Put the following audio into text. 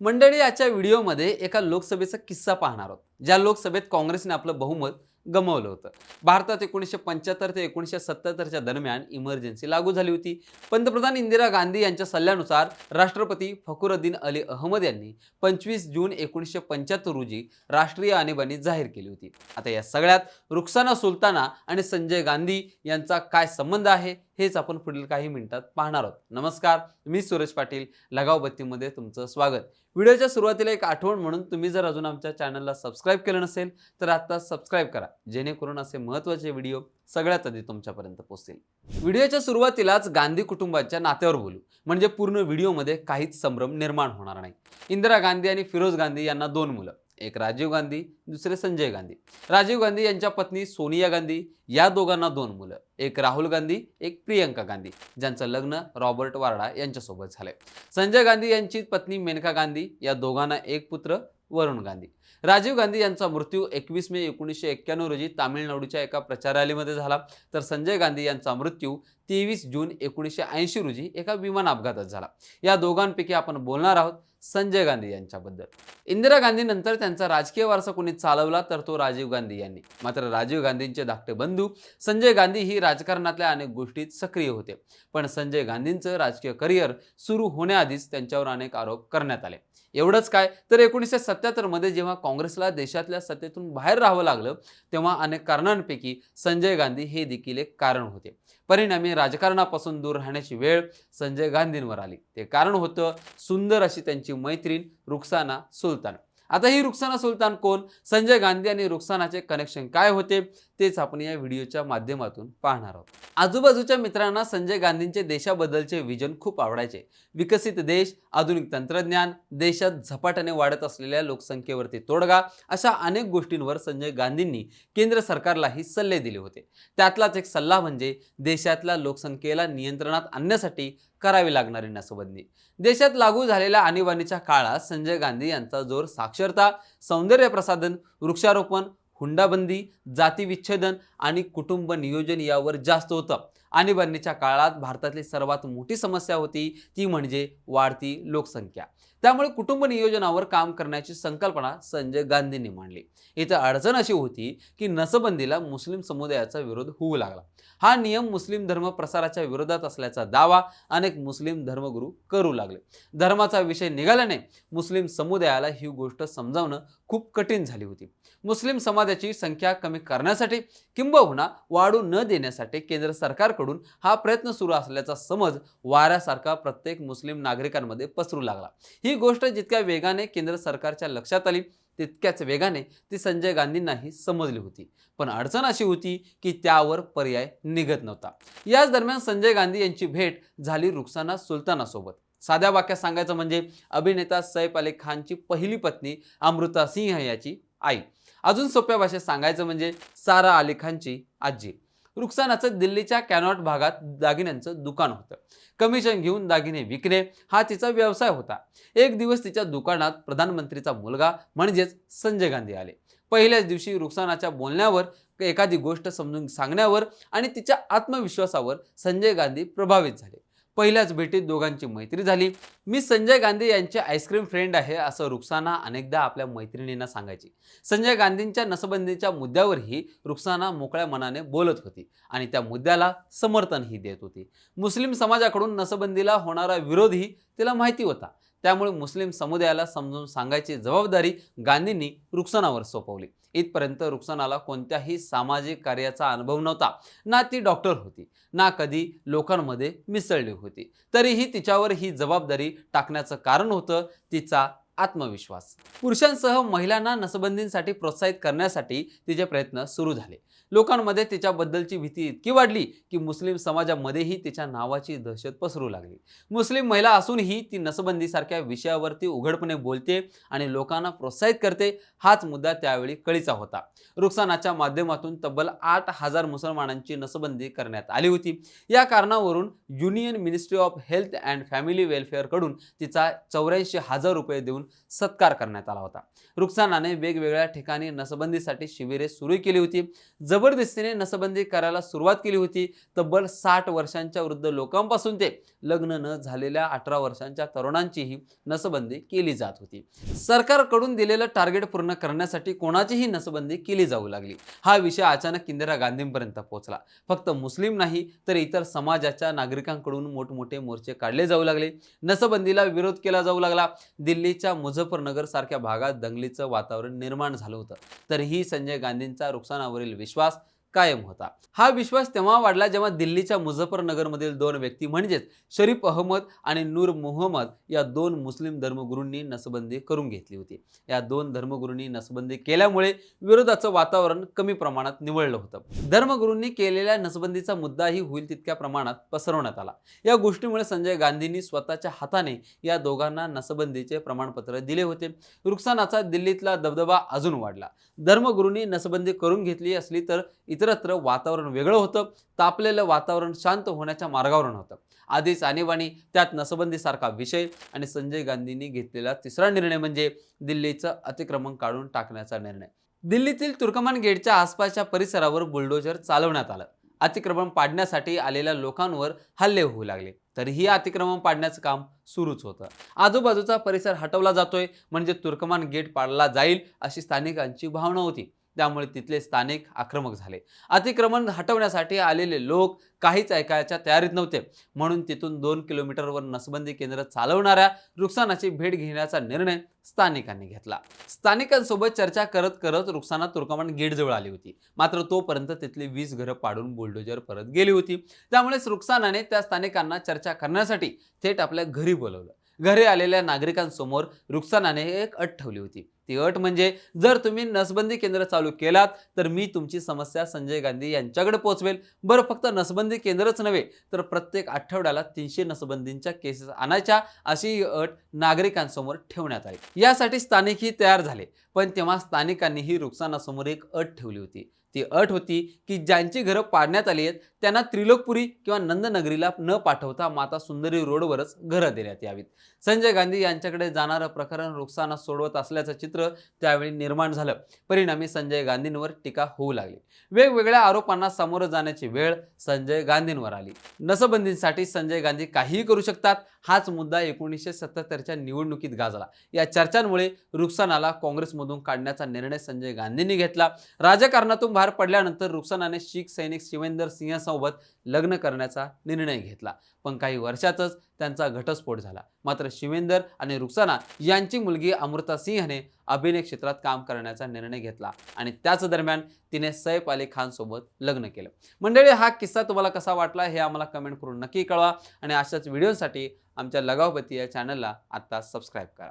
मंडळी आजच्या व्हिडिओमध्ये एका लोकसभेचा किस्सा पाहणार आहोत ज्या लोकसभेत काँग्रेसने आपलं बहुमत गमावलं होतं. भारतात एकोणीसशे पंच्याहत्तर ते एकोणीसशे सत्याहत्तरच्या दरम्यान इमर्जन्सी लागू झाली होती. पंतप्रधान इंदिरा गांधी यांच्या सल्ल्यानुसार राष्ट्रपती फखरुद्दीन अली अहमद यांनी पंचवीस जून एकोणीसशे पंच्याहत्तर रोजी राष्ट्रीय आणीबाणी जाहीर केली होती. आता या सगळ्यात रुखसाना सुलताना आणि संजय गांधी यांचा काय संबंध आहे? हेच आपण पुढील काही मिनिटात पाहणार आहोत. नमस्कार मी सुरेश पाटील लगाव बत्तीमध्ये तुमचं स्वागत. व्हिडिओच्या सुरुवातीला एक आठवण म्हणून तुम्ही जर अजून आमच्या चॅनलला सबस्क्राईब केलं नसेल तर आता सबस्क्राईब करा जेणेकरून असे महत्त्वाचे व्हिडिओ सगळ्यात आधी तुमच्यापर्यंत पोहोचतील. व्हिडिओच्या सुरुवातीलाच गांधी कुटुंबाच्या नात्यावर बोलू. म्हणजे पूर्ण व्हिडिओमध्ये काहीच संभ्रम निर्माण होणार नाही. इंदिरा गांधी आणि फिरोज गांधी यांना दोन मुलं. एक राजीव गांधी दुसरे संजय गांधी. राजीव गांधी यांच्या पत्नी सोनिया गांधी या दोघांना दोन मुलं. एक राहुल गांधी एक प्रियंका गांधी. ज्यांचं लग्न रॉबर्ट वार्डा यांच्यासोबत झालंय. संजय गांधी यांची पत्नी मेनका गांधी या दोघांना एक पुत्र वरुण गांधी. राजीव गांधी यांचा मृत्यू एकवीस मे एकोणीसशे एक्क्याण्णव रोजी तामिळनाडूच्या एका प्रचार रॅलीमध्ये झाला. तर संजय गांधी यांचा मृत्यू तेवीस जून एकोणीसशे ऐंशी रोजी एका विमान अपघातात झाला. या दोघांपैकी आपण बोलणार आहोत संजय गांधी यांच्याबद्दल. इंदिरा गांधीनंतर त्यांचा राजकीय वारसा कोणी चालवला तर तो राजीव गांधी यांनी. मात्र राजीव गांधींचे धाकटे बंधू संजय गांधी ही राजकारणातल्या अनेक गोष्टीत सक्रिय होते. पण संजय गांधींचं राजकीय करिअर सुरू होण्याआधीच त्यांच्यावर अनेक आरोप करण्यात आले. एवढंच काय? तर एकोणीसशे सत्याहत्तरमध्ये जेव्हा काँग्रेसला देशातल्या सत्तेतून बाहेर राहावं लागलं तेव्हा अनेक कारणांपैकी संजय गांधी हे देखील एक कारण होते. परिणामी राजकारणापासून दूर राहण्याची वेळ संजय गांधींवर आली. ते कारण होतं सुंदर अशी त्यांची मैत्रीण रुखसाना सुलतान. आता ही रुखसाना सुलतान कोण? संजय गांधी आणि रुखसानाचे कनेक्शन काय होते? तेच आपण या व्हिडिओच्या माध्यमातून पाहणार आहोत. आजूबाजूच्या मित्रांना संजय गांधींचे देशाबद्दलचे विजन खूप आवडायचे. विकसित देश आधुनिक तंत्रज्ञान देशात झपाट्याने वाढत असलेल्या लोकसंख्येवरती तोडगा अशा अनेक गोष्टींवर संजय गांधींनी केंद्र सरकारलाही सल्ले दिले होते. त्यातलाच एक सल्ला म्हणजे देशातल्या लोकसंख्येला नियंत्रणात आणण्यासाठी करावी लागणारी नसबंदी देशात लागू झालेल्या आणीबाणीच्या काळात संजय गांधी यांचा जोर साक्षरता सौंदर्य प्रसाधन वृक्षारोपण हुंडाबंदी जातीविच्छेदन आणि कुटुंब नियोजन यावर जास्त होतं. आणीबाणीच्या काळात भारतातली सर्वात मोठी समस्या होती ती म्हणजे वाढती लोकसंख्या. त्यामुळे कुटुंब नियोजनावर काम करण्याची संकल्पना संजय गांधींनी मांडली. इथं अडचण अशी होती की नसबंदीला मुस्लिम समुदायाचा विरोध होऊ लागला. हा नियम मुस्लिम धर्म प्रसाराच्या विरोधात असल्याचा दावा अनेक मुस्लिम धर्मगुरू करू लागले. धर्माचा विषय निघाल्याने मुस्लिम समुदायाला ही गोष्ट समजावणं खूप कठीण झाली होती. मुस्लिम समाजाची संख्या कमी करण्यासाठी किंबहुना वाढू न देण्यासाठी केंद्र सरकारकडून हा प्रयत्न सुरू असल्याचा समज वाऱ्यासारखा प्रत्येक मुस्लिम नागरिकांमध्ये पसरू लागला. ही गोष्ट जितक्या वेगाने केंद्र सरकारच्या लक्षात आली तितक्याच वेगाने ती संजय गांधींनाही समजली होती. पण अडचण अशी होती की त्यावर पर्याय निघत नव्हता. याच दरम्यान संजय गांधी यांची भेट झाली रुखसाना सुलतानासोबत. साध्या वाक्यात सांगायचं म्हणजे अभिनेता सैफ अली खानची पहिली पत्नी अमृता सिंह याची आई. अजून सोप्या भाषेत सांगायचं म्हणजे सारा अली खानची आजी. रुखसानाचं दिल्लीच्या कॅनॉट भागात दागिन्यांचं दुकान होतं. कमिशन घेऊन दागिने विकणे हा तिचा व्यवसाय होता. एक दिवस तिच्या दुकानात प्रधानमंत्रीचा मुलगा म्हणजेच संजय गांधी आले. पहिल्याच दिवशी रुखसानाच्या बोलण्यावर एखादी गोष्ट समजून सांगण्यावर आणि तिच्या आत्मविश्वासावर संजय गांधी प्रभावित झाले. पहिल्याच भेटीत दोघांची मैत्री झाली. मी संजय गांधी यांचे आईस्क्रीम फ्रेंड आहे असं रुक्साना अनेकदा आपल्या मैत्रिणींना सांगायची. संजय गांधींच्या नसबंदीच्या मुद्द्यावरही रुक्साना मोकळ्या मनाने बोलत होती आणि त्या मुद्द्याला समर्थनही देत होती. मुस्लिम समाजाकडून नसबंदीला होणारा विरोधही तिला माहिती होता. त्यामुळे मुस्लिम समुदायाला समजून सांगायची जबाबदारी गांधींनी रुक्सनावर सोपवली. इथपर्यंत रुक्सनाला कोणत्याही सामाजिक कार्याचा अनुभव नव्हता. ना ती डॉक्टर होती ना कधी लोकांमध्ये मिसळली होती. तरीही तिच्यावर ही जबाबदारी टाकण्याचं कारण होतं तिचा आत्मविश्वास. पुरुषांसह महिलांना नसबंदींसाठी प्रोत्साहित करण्यासाठी तिचे प्रयत्न सुरू झाले. लोकांमध्ये तिच्याबद्दलची भीती इतकी वाढली की मुस्लिम समाजामध्येही तिच्या नावाची दहशत पसरू लागली. मुस्लिम महिला असूनही ती नसबंदीसारख्या विषयावरती उघडपणे बोलते आणि लोकांना प्रोत्साहित करते हाच मुद्दा त्यावेळी कळीचा होता. रुखसानाच्या माध्यमातून तब्बल आठ हजार मुसलमानांची नसबंदी करण्यात आली होती. या कारणावरून union ministry of health and family वेलफेअरकडून तिचा चौऱ्याऐंशी हजार रुपये देऊन सत्कार करण्यात आला होता. रुक्सानाने वेगवेगळ्या ठिकाणी नसबंदीसाठी शिबिरे सुरू केली होती. जबरदस्तीने नसबंदी करायला सुरुवात केली होती. तब्बल साठ वर्षांच्या वृद्ध लोकांपासून ते लग्न न झालेल्या अठरा वर्षांच्या तरुणांचीही नसबंदी केली जात होती. सरकारकडून दिलेलं टार्गेट पूर्ण करण्यासाठी कोणाचीही नसबंदी केली जाऊ लागली. हा विषय अचानक इंदिरा गांधींपर्यंत पोहोचला. फक्त मुस्लिम नाही तर इतर समाजाच्या नागरिकांकडून मोठमोठे मोर्चे काढले जाऊ लागले. नसबंदीला विरोध केला जाऊ लागला. दिल्लीच्या मुझफ्फरनगर सारख्या भागात दंगलीचं वातावरण निर्माण झालं होतं. तरीही संजय गांधींचा रुक्सानावरील विश्वास कायम होता. हा विश्वास तेव्हा वाढला जेव्हा दिल्लीच्या मुझफ्फरनगरमधील दोन व्यक्ती म्हणजेच शरीफ अहमद आणि नूर मोहम्मद या दोन मुस्लिम धर्मगुरूंनी नसबंदी करून घेतली होती. या दोन धर्मगुरूंनी नसबंदी केल्यामुळे विरोधाचं वातावरण कमी प्रमाणात निवळलं होतं. धर्मगुरूंनी केलेल्या नसबंदीचा मुद्दाही होईल तितक्या प्रमाणात पसरवण्यात आला. या गोष्टीमुळे संजय गांधींनी स्वतःच्या हाताने या दोघांना नसबंदीचे प्रमाणपत्र दिले होते. रुक्सानाचा दिल्लीतला दबदबा अजून वाढला. धर्मगुरूंनी नसबंदी करून घेतली असली तर इतरत्र वातावरण वेगळं होतं तापलेलं वातावरण शांत होण्याच्या मार्गावर होतं. आधीच आणीबाणी त्यात नसबंदीसारखा विषय आणि संजय गांधींनी घेतलेला तिसरा निर्णय म्हणजे दिल्लीचं अतिक्रमण काढून टाकण्याचा निर्णय. दिल्लीतील तुर्कमान गेटच्या आसपासच्या परिसरावर बुलडोजर चालवण्यात आलं. अतिक्रमण पाडण्यासाठी आलेल्या लोकांवर हल्ले होऊ लागले. तरीही अतिक्रमण पाडण्याचं काम सुरूच होतं. आजूबाजूचा परिसर हटवला जातोय म्हणजे तुर्कमान गेट पाडला जाईल अशी स्थानिकांची भावना होती. त्यामुळे तिथले स्थानिक आक्रमक झाले. अतिक्रमण हटवण्यासाठी आलेले लोक काहीच ऐकायच्या तयारीत नव्हते. म्हणून तिथून दोन किलोमीटरवर नसबंदी केंद्र चालवणाऱ्या रुक्सानाची भेट घेण्याचा निर्णय स्थानिकांनी घेतला. स्थानिकांसोबत चर्चा करत करत रुक्साना तुर्कमान गेटजवळ आली होती. मात्र तोपर्यंत तिथली वीज घरं पाडून बुलडोजर परत गेली होती. त्यामुळेच रुक्सानाने त्या स्थानिकांना चर्चा करण्यासाठी थेट आपल्या घरी बोलवलं. घरी आलेल्या नागरिकांसमोर रुक्सानाने एक अट ठेवली होती. ती अट म्हणजे जर तुम्ही नसबंदी केंद्र चालू केलात तर मी तुमची समस्या संजय गांधी यांच्याकडे पोहोचवेल बरं फक्त नसबंदी केंद्रच नव्हे तर प्रत्येक आठवड्याला तीनशे नसबंदींच्या केसेस आणायच्या अशी अट नागरिकांसमोर ठेवण्यात आली. यासाठी स्थानिकही तयार झाले पण तेव्हा स्थानिकांनी ही रुक्सानासमोर एक अट ठेवली होती. ती अट होती की ज्यांची घरं पाडण्यात आली आहेत त्यांना त्रिलोकपुरी किंवा नंदनगरीला न पाठवता माता सुंदरी रोडवरच घरं देण्यात यावीत. संजय गांधी यांच्याकडे जाणारं प्रकरण रुकसाना सोडवत असल्याचं चित्र त्यावेळी निर्माण झालं. परिणामी संजय गांधींवर टीका होऊ लागली. वेगवेगळ्या आरोपांना सामोरं जाण्याची वेळ संजय गांधींवर आली. नसबंदीसाठी संजय गांधी काहीही करू शकतात. हाच मुद्दा एकोणीसशे सत्याहत्तरच्या निवडणुकीत गाजला. या चर्चांमुळे रुक्सानाला काँग्रेसमधून काढण्याचा निर्णय संजय गांधींनी घेतला. राजकारणातून बाहेर पडल्यानंतर रुक्सानाने शीख सैनिक शिवेंदर सिंहसोबत लग्न करण्याचा निर्णय घेतला. पण काही वर्षातच त्यांचा घटस्फोट झाला. मात्र शिवेंदर आणि रुक्साना यांची मुलगी अमृता सिंहने अभिनय क्षेत्रात काम करण्याचा निर्णय घेतला आणि त्याच दरम्यान तिने सैफ अली खान सोबत लग्न केलं. मंडळी हा किस्सा तुम्हाला कसा वाटला हे आम्हाला कमेंट करून नक्की कळवा आणि अशाच व्हिडिओसाठी आमच्या लगावपती या चॅनलला आत्ता सबस्क्राईब करा.